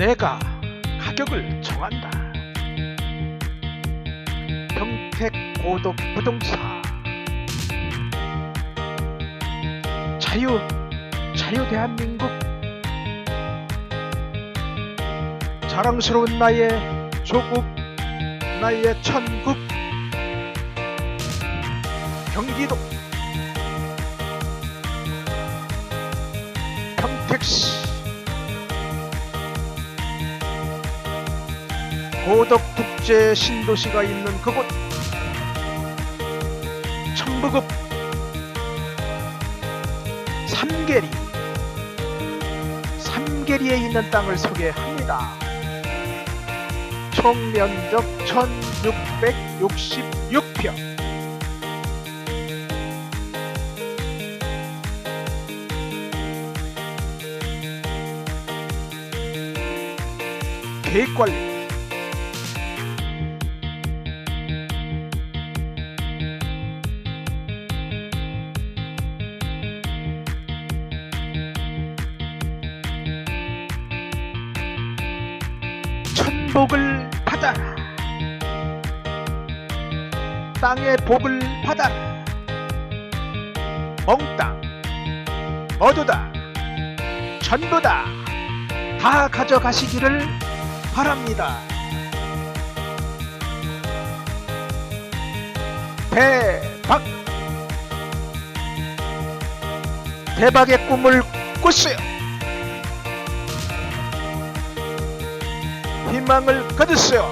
내가 가격을 정한다. 평택 고독 부동산. 자유 자유 대한민국. 자랑스러운 나의 조국 나의 천국. 경기도. 평택시 고덕국제 신도시가 있는 그곳. 천부급 삼계리. 삼계리에 있는 땅을 소개합니다. 총 면적 1666평. 계획관리 복을 받아라. 땅의 복을 받아라. 몽땅 모두 다 전부 다 다 가져가시기를 바랍니다. 대박 대박의 꿈을 꾸세요. 희망을 거두세요.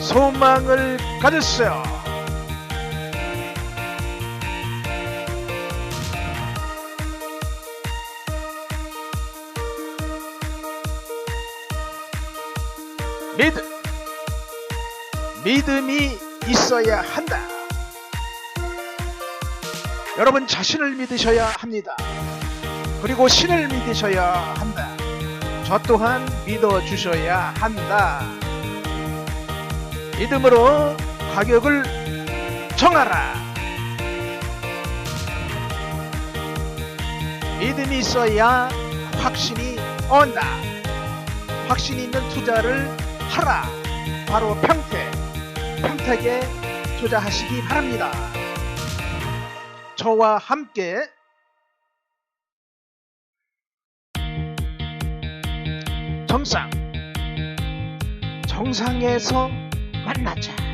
소망을 가졌어요. 믿음, 믿음이 있어야 한다. 여러분 자신을 믿으셔야 합니다. 그리고 신을 믿으셔야 한다. 저 또한 믿어주셔야 한다. 믿음으로 가격을 정하라. 믿음이 있어야 확신이 온다. 확신이 있는 투자를 하라. 바로 평택. 평택에 투자하시기 바랍니다. 저와 함께 정상 정상에서 만나자.